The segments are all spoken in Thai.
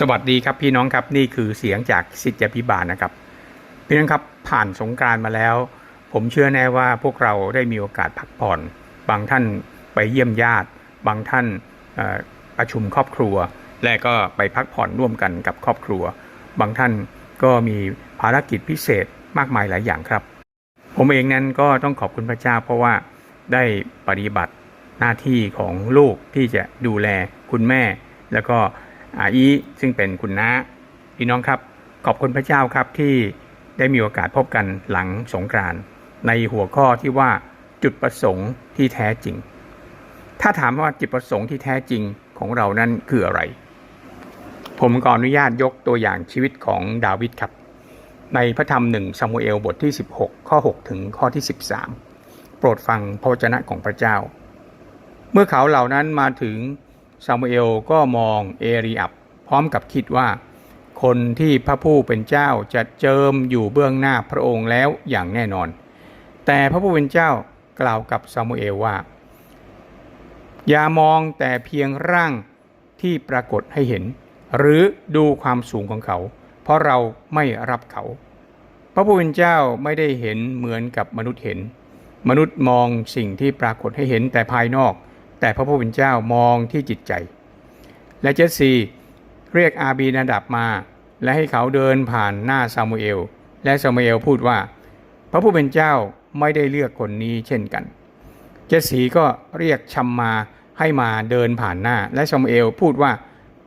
สวัสดีครับพี่น้องครับนี่คือเสียงจากสิทธิพิบาลนะครับพี่น้องครับผ่านสงการมาแล้ว ผมเชื่อแน่ว่าพวกเราได้มีโอกาสพักผ่อน บางท่านไปเยี่ยมญาติ บางท่านประชุมครอบครัว และก็ไปพักผ่อนร่วมกันกับครอบครัว บางท่านก็มีภารกิจพิเศษมากมายหลายอย่างครับ ผมเองนั้นก็ต้องขอบคุณพระเจ้า เพราะว่าได้ปฏิบัติหน้าที่ของลูกที่จะดูแลคุณแม่แล้วก็ อาอีซึ่งเป็นคุณน้าพี่น้องครับ ขอบคุณพระเจ้าครับที่ได้มีโอกาสพบกันหลังสงกรานในหัวข้อที่ว่าจุดประสงค์ที่แท้จริง ถ้าถามว่าจุดประสงค์ที่แท้จริงของเรานั้นคืออะไร ผมขออนุญาตยกตัวอย่างชีวิตของดาวิดครับ ในพระธรรมหนึ่งซามูเอลบทที่ 16 ข้อ 6 ถึงข้อที่ 13 โปรดฟังพระวจนะของพระเจ้า เมื่อเขาเหล่านั้นมาถึง ซามูเอลก็มองเอรีอับพร้อมกับคิดว่า คนที่พระผู้เป็นเจ้าจะเจิมอยู่เบื้องหน้าพระองค์แล้วอย่างแน่นอน แต่พระผู้เป็นเจ้ากล่าวกับซามูเอลว่า อย่ามองแต่เพียงร่างที่ปรากฏให้เห็น หรือดูความสูงของเขา เพราะเราไม่รับเขา พระผู้เป็นเจ้าไม่ได้เห็นเหมือนกับมนุษย์เห็น มนุษย์มองสิ่งที่ปรากฏให้เห็นแต่ภายนอก แต่พระผู้เป็นเจ้ามองที่จิตใจ และเจสซีเรียกอาบีนาดับมา และให้เขาเดินผ่านหน้าซามูเอล และซามูเอลพูดว่า พระผู้เป็นเจ้าไม่ได้เลือกคนนี้เช่นกัน เจสซีก็เรียกชัมมาให้มาเดินผ่านหน้า และซามูเอลพูดว่า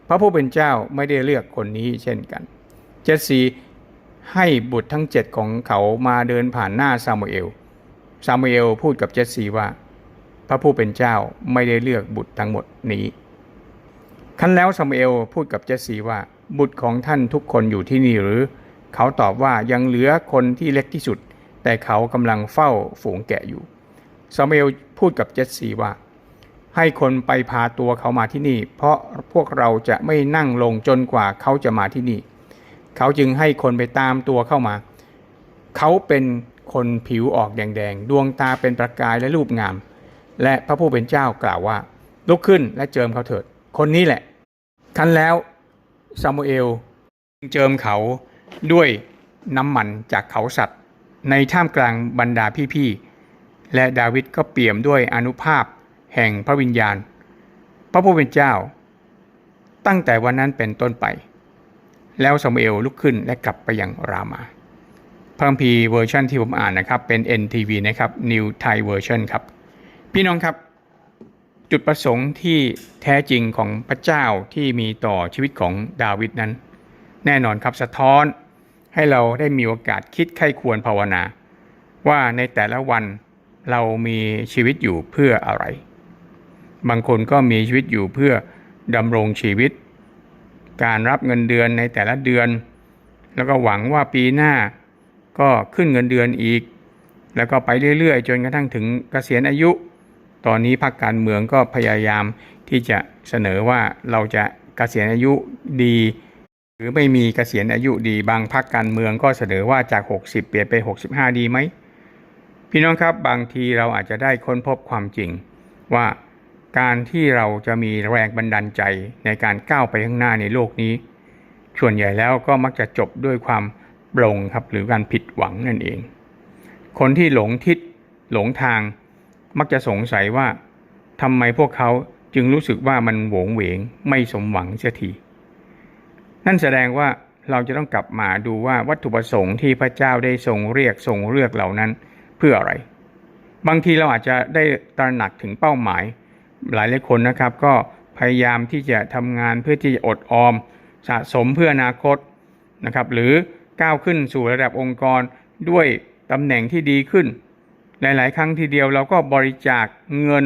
พระผู้เป็นเจ้าไม่ได้เลือกคนนี้เช่นกัน เจสซีให้บุตรทั้งเจ็ดของเขามาเดินผ่านหน้าซามูเอล ซามูเอลพูดกับเจสซีว่า พระผู้เป็นเจ้าไม่ได้เลือกบุตรทั้งหมดนี้คันแล้วซามูเอลพูดกับเจสซีว่า บุตรของท่านทุกคนอยู่ที่นี่หรือ เขาตอบว่ายังเหลือคนที่เล็กที่สุด แต่เขากำลังเฝ้าฝูงแกะอยู่ซามูเอลพูดกับเจสซีว่า ให้คนไปพาตัวเขามาที่นี่ เพราะพวกเราจะไม่นั่งลงจนกว่าเขาจะมาที่นี่ เขาจึงให้คนไปตามตัวเข้ามา เขาเป็นคนผิวออกแดงๆ ดวงตาเป็นประกายและรูปงาม และพระผู้เป็นเจ้ากล่าวว่า ลุกขึ้นและเจิมเขาเถิด คนนี้แหละคันแล้วซามูเอลเจิมเขาด้วยน้ำมันจากเขาสัตว์ ในท่ามกลางบรรดาพี่ๆ และดาวิดก็เปี่ยมด้วยอนุภาพแห่งพระวิญญาณ พระผู้เป็นเจ้า ตั้งแต่วันนั้นเป็นต้นไป แล้วซามูเอลลุกขึ้นและกลับไปยังรามาพระคัมภีร์เวอร์ชันที่ผมอ่านนะครับ เป็น NTV นะครับ New Thai Version ครับ พี่น้องครับ จุดประสงค์ที่แท้จริงของพระเจ้าที่มีต่อชีวิตของดาวิดนั้น แน่นอนครับสะท้อนให้เราได้มีโอกาสคิดไข้ควรภาวนา ว่าในแต่ละวันเรามีชีวิตอยู่เพื่ออะไร บางคนก็มีชีวิตอยู่เพื่อดำรงชีวิต การรับเงินเดือนในแต่ละเดือน แล้วก็หวังว่าปีหน้าก็ขึ้นเงินเดือนอีก แล้วก็ไปเรื่อยๆ จนกระทั่งถึงเกษียณอายุ ตอนนี้พรรคการเมืองก็พยายามที่จะเสนอว่าเราจะเกษียณอายุดี หรือไม่มีเกษียณอายุดีบางพรรคการเมืองก็เสนอว่าจาก 60 เปลี่ยนเป็น65 ดีไหมพี่น้องครับบางทีเราอาจจะได้ค้นพบความจริง ว่าการที่เราจะมีแรงบันดาลใจในการก้าวไปข้างหน้าในโลกนี้ ส่วนใหญ่แล้วก็มักจะจบด้วยความปลงครับหรือการผิดหวังนั่นเอง คนที่หลงทิศหลงทาง มักจะสงสัยว่าทำไมพวกเขาจึงรู้สึกว่ามันโหวงเหวงไม่สมหวังเสียทีนั่นแสดงว่าเราจะต้องกลับมาดูว่าวัตถุประสงค์ที่พระเจ้าได้ทรงเรียกทรงเลือกเหล่านั้นเพื่ออะไร บางทีเราอาจจะได้ตระหนักถึงเป้าหมาย หลายหลายคนนะครับ ก็พยายามที่จะทำงานเพื่อที่จะอดออม สะสมเพื่ออนาคตนะครับ หรือก้าวขึ้นสู่ระดับองค์กรด้วยตำแหน่งที่ดีขึ้น หลาย ๆ ครั้งทีเดียวเราก็บริจาคเงิน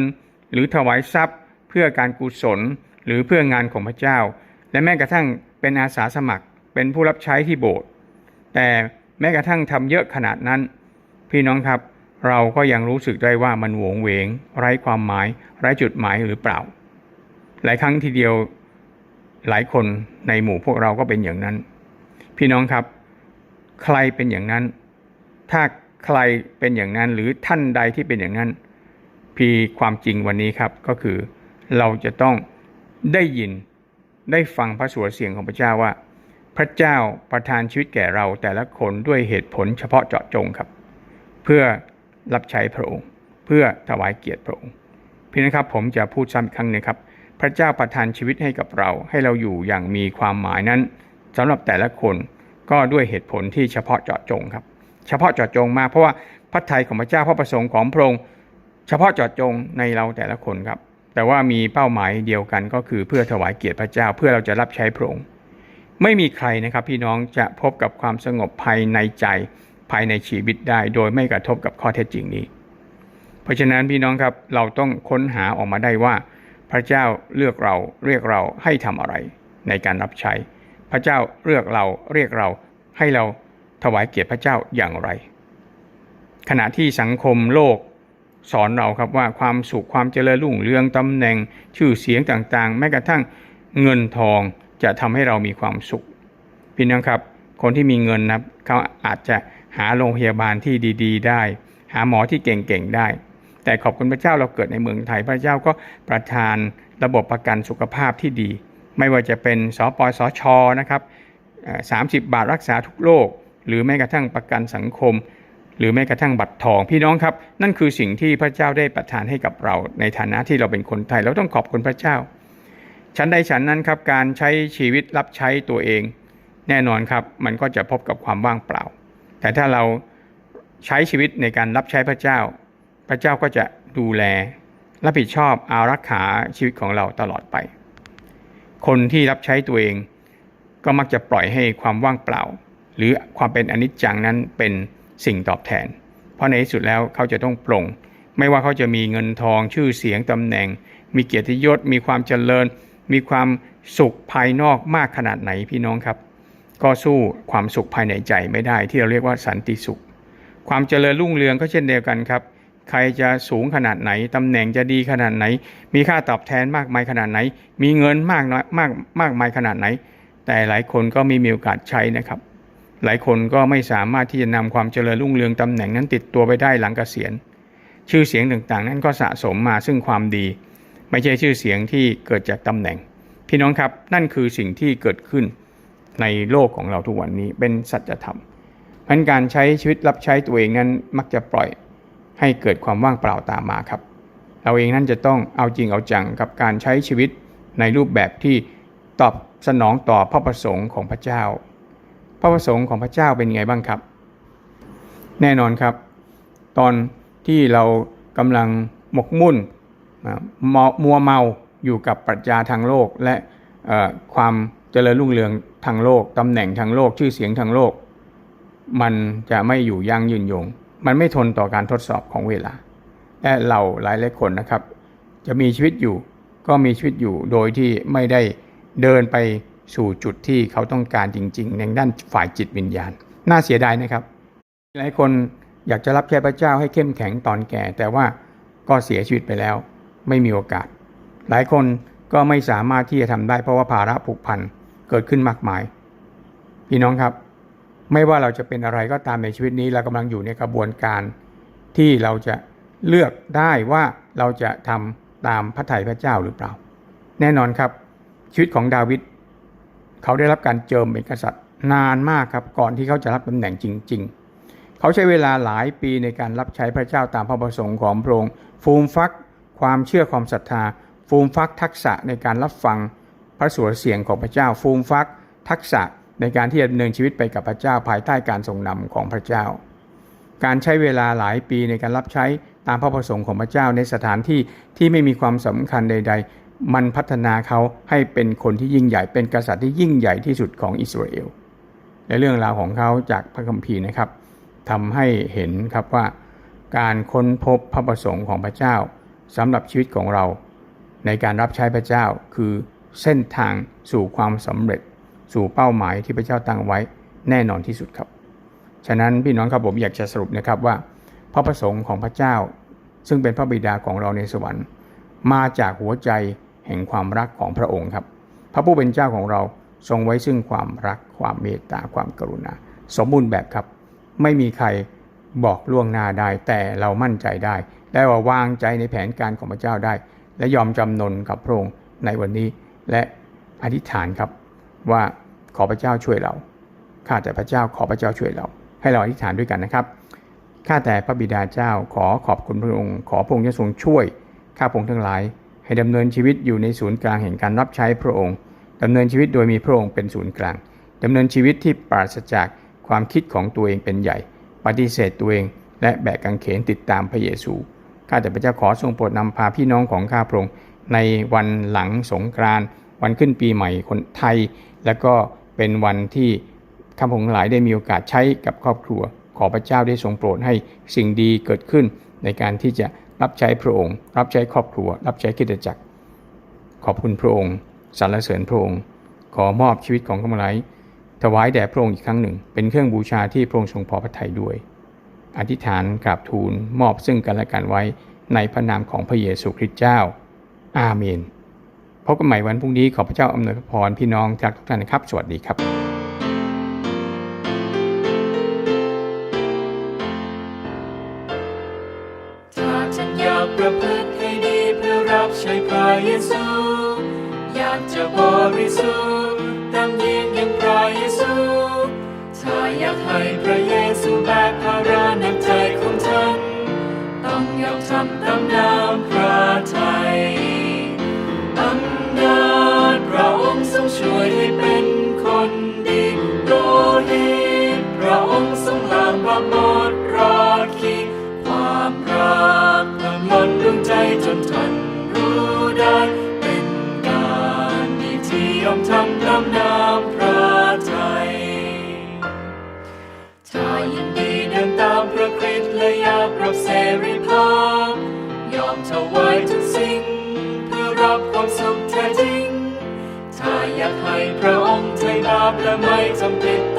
หรือถวายทรัพย์ เพื่อการกุศล หรือเพื่องานของพระเจ้า และแม้กระทั่งเป็นอาสาสมัคร เป็นผู้รับใช้ที่โบสถ์แต่แม้กระทั่งทำเยอะขนาดนั้น พี่น้องครับเราก็ยังรู้สึกได้ว่ามันหวงเวง ไร้ความหมาย ไร้จุดหมายหรือเปล่า หลายครั้งทีเดียวหลายคนในหมู่พวกเราก็เป็นอย่างนั้น พี่น้องครับ ใครเป็นอย่างนั้น ถ้า ใครเป็นอย่างนั้นหรือท่านใดที่เป็นอย่างนั้น พี่ความจริงวันนี้ครับก็คือเราจะต้องได้ยินได้ฟังพระสวดเสียงของพระเจ้าว่า พระเจ้าประทานชีวิตแก่เราแต่ละคนด้วยเหตุผลเฉพาะเจาะจงครับ เพื่อรับใช้พระองค์ เพื่อถวายเกียรติพระองค์พี่นะครับผมจะพูดซ้ำอีกครั้งหนึงครับ พระเจ้าประทานชีวิตให้กับเรา ให้เราอยู่อย่างมีความหมายนั้นสำหรับแต่ละคนก็ด้วยเหตุผลที่เฉพาะเจาะจงครับ เฉพาะเจาะจงมากเพราะว่าพระทัยของพระเจ้าพระประสงค์ของพระองค์เฉพาะเจาะจงในเราแต่ละคนครับ แต่ว่ามีเป้าหมายเดียวกันก็คือเพื่อถวายเกียรติพระเจ้าเพื่อเราจะรับใช้พระองค์ ไม่มีใครนะครับพี่น้องจะพบกับความสงบภายในใจภายในชีวิตได้ โดยไม่กระทบกับข้อเท็จจริงนี้ เพราะฉะนั้นพี่น้องครับเราต้องค้นหาออกมาได้ว่า พระเจ้าเลือกเราเรียกเราให้ทำอะไรในการรับใช้ พระเจ้าเลือกเราเรียกเราให้เรา ถวายเกียรติพระเจ้าอย่างไร ขณะที่สังคมโลกสอนเราครับว่าความสุขความเจริญรุ่งเรืองตำแหน่งชื่อเสียงต่างๆ แม้กระทั่งเงินทองจะทำให้เรามีความสุขพี่น้องครับ คนที่มีเงินนะเขาอาจจะหาโรงพยาบาลที่ดี ๆ ได้ หาหมอที่เก่งๆได้ แต่ขอบคุณพระเจ้าเราเกิดในเมืองไทยพระเจ้าก็ประทานระบบประกันสุขภาพที่ดี ไม่ว่าจะเป็นสปสชนะครับ30 บาทรักษาทุกโรค หรือแม้กระทั่งประกันสังคม หรือแม้กระทั่งบัตรทองพี่น้องครับ นั่นคือสิ่งที่พระเจ้าได้ประทานให้กับเรา ในฐานะที่เราเป็นคนไทยเราต้องขอบคุณพระเจ้าฉันใดฉันนั้นครับการใช้ชีวิตรับใช้ตัวเอง แน่นอนครับมันก็จะพบกับความว่างเปล่า แต่ถ้าเราใช้ชีวิตในการรับใช้พระเจ้า พระเจ้าก็จะดูแลรับผิดชอบอารักขาชีวิตของเราตลอดไป คนที่รับใช้ตัวเอง ก็มักจะปล่อยให้ความว่างเปล่า หรือความเป็นอนิจจังนั้นเป็นสิ่งตอบแทน เพราะในที่สุดแล้วเขาจะต้องปลงไม่ว่าเขาจะมีเงินทองชื่อเสียงตำแหน่ง มีเกียรติยศ มีความเจริญ มีความสุขภายนอกมากขนาดไหนพี่น้องครับ ก็สู้ความสุขภายในใจไม่ได้ที่เราเรียกว่าสันติสุข ความเจริญรุ่งเรืองก็เช่นเดียวกันครับ ใครจะสูงขนาดไหนตำแหน่งจะดีขนาดไหน มีค่าตอบแทนมากมายขนาดไหน มีเงินมากน้อยมากมากมายขนาดไหน แต่หลายคนก็ไม่มีโอกาสใช้นะครับ หลายคนก็ไม่สามารถที่จะนำความเจริญรุ่งเรืองตำแหน่งนั้นติดตัวไปได้หลังเกษียณ ชื่อเสียงต่างๆ นั้นก็สะสมมาซึ่งความดี ไม่ใช่ชื่อเสียงที่เกิดจากตำแหน่ง พี่น้องครับนั่นคือสิ่งที่เกิดขึ้นในโลกของเราทุกวันนี้เป็นสัจธรรมเพราะฉะนั้นการใช้ชีวิตรับใช้ตัวเองนั้นมักจะปล่อยให้เกิดความว่างเปล่าตามมาครับ เราเองนั่นจะต้องเอาจริงเอาจังกับการใช้ชีวิตในรูปแบบที่ตอบสนองต่อพระประสงค์ของพระเจ้า พระประสงค์ของพระเจ้าเป็นไงบ้างครับ แน่นอนครับ ตอนที่เรากำลังหมกมุ่นมัวเมาอยู่กับปรัชญาทางโลกและความเจริญรุ่งเรืองทางโลกตำแหน่งทางโลกชื่อเสียงทางโลก มันจะไม่อยู่ยั่งยืนยง มันไม่ทนต่อการทดสอบของเวลา และเราหลายหลายคนนะครับ จะมีชีวิตอยู่ก็มีชีวิตอยู่โดยที่ไม่ได้เดินไป สู่จุดที่เขาต้องการจริง ๆ ในด้านฝ่ายจิตวิญญาณ น่าเสียดายนะครับ หลายคนอยากจะรับใช้พระเจ้าให้เข้มแข็งตอนแก่ แต่ว่าก็เสียชีวิตไปแล้ว ไม่มีโอกาส หลายคนก็ไม่สามารถที่จะทำได้เพราะว่าภาระผูกพันเกิดขึ้นมากมาย พี่น้องครับ ไม่ว่าเราจะเป็นอะไรก็ตามในชีวิตนี้เรากำลังอยู่ในกระบวนการที่เราจะเลือกได้ว่าเราจะทำตามพระทัยพระเจ้าหรือเปล่า แน่นอนครับ ชีวิตของดาวิด เขาได้รับการเจิมเป็นกษัตริย์นานมากครับก่อนที่เขาจะรับตำแหน่งจริง ๆ เขาใช้เวลาหลายปีในการรับใช้พระเจ้าตามพระประสงค์ของพระองค์ฟูมฟักความเชื่อความศรัทธา ฟูมฟักทักษะในการรับฟังพระสวดเสียงของพระเจ้า ฟูมฟัก ทักษะในการที่จะดำเนินชีวิตไปกับพระเจ้าภายใต้การทรงนำของพระเจ้า การใช้เวลาหลายปีในการรับใช้ตามพระประสงค์ของพระเจ้าในสถานที่ที่ไม่มีความสำคัญใดๆ มันพัฒนาเขาให้เป็นคนที่ยิ่งใหญ่เป็นกษัตริย์ที่ยิ่งใหญ่ที่สุดของอิสราเอลและเรื่องราวของเขาจากพระคัมภีร์นะครับทำให้เห็นครับว่า การค้นพบพระประสงค์ของพระเจ้าสำหรับชีวิตของเรา ในการรับใช้พระเจ้าคือเส้นทางสู่ความสำเร็จ สู่เป้าหมายที่พระเจ้าตั้งไว้แน่นอนที่สุดครับ ฉะนั้นพี่น้องครับผมอยากจะสรุปนะครับว่า พระประสงค์ของพระเจ้า ซึ่งเป็นพระบิดาของเราในสวรรค์ มาจากหัวใจ แห่งความรักของพระองค์ครับ พระผู้เป็นเจ้าของเราทรงไว้ซึ่งความรักความเมตตาความกรุณา สมบูรณ์แบบครับ ไม่มีใครบอกล่วงหน้าได้ แต่เรามั่นใจได้และว่าวางใจในแผนการของพระเจ้าได้ และยอมจำนนกับพระองค์ในวันนี้ และอธิษฐานครับว่าขอพระเจ้าช่วยเราข้าแต่พระเจ้าขอพระเจ้าช่วยเรา ให้เราอธิษฐานด้วยกันนะครับข้าแต่พระบิดาเจ้าขอขอบคุณพระองค์ ขอพระองค์จะทรงช่วยข้าพระองค์ทั้งหลาย ให้ดำเนินชีวิตอยู่ในศูนย์กลางแห่งการรับใช้พระองค์ดำเนินชีวิตโดยมีพระองค์เป็นศูนย์กลางดำเนินชีวิตที่ปราศจากความคิดของตัวเองเป็นใหญ่ ปฏิเสธตัวเอง และแบกกางเขนติดตามพระเยซูข้าแต่พระเจ้าขอทรงโปรดนำพาพี่น้องของข้าพระองค์ในวันหลังสงกรานต์วันขึ้นปีใหม่คนไทย และก็เป็นวันที่ข้าพงค์ทั้งหลายได้มีโอกาสใช้กับครอบครัว ขอพระเจ้าได้ทรงโปรดให้สิ่งดีเกิดขึ้น ในการที่จะ รับใช้พระองค์ รับใช้ครอบครัว รับใช้คริสตจักร ขอบคุณพระองค์สรรเสริญพระองค์ ขอมอบชีวิตของข้าพเจ้าถวายแด่พระองค์อีกครั้งหนึ่ง เป็นเครื่องบูชาที่พระองค์ทรงพอพระทัยด้วย อธิษฐานกราบทูลมอบซึ่งกันและกันไว้ในพระนามของพระเยซูคริสต์เจ้า อาเมนพบกันใหม่วันพรุ่งนี้ขอพระเจ้าอำนวยพรพี่น้องจากทุกท่านนะครับ สวัสดีครับ ช้พระเยซู อยากจะบริสุทธิ์ดังยิ่งยังพระเยซูถ้าอยากให้พระเยซูแบกภาระหนักใจของฉัน ต้องยอมทำตามน้ำพระทัยอำนาจพระองค์ทรงช่วยให้เป็นคนดีโลหิตพระองค์ทรงล้างบาปหมดรอคิดความรักเพิ่มล้นดวงใจจน ที่ยอมทำตามน้ำพระทัยถ้ายินดีเดินตามพระคริสต์และอยากรับเสรีภาพ ยอมถวายทุกสิ่ง เพื่อรับความสุขแท้จริง ถ้าอยากให้พระองค์ไถ่บาปและไม่จำเป็น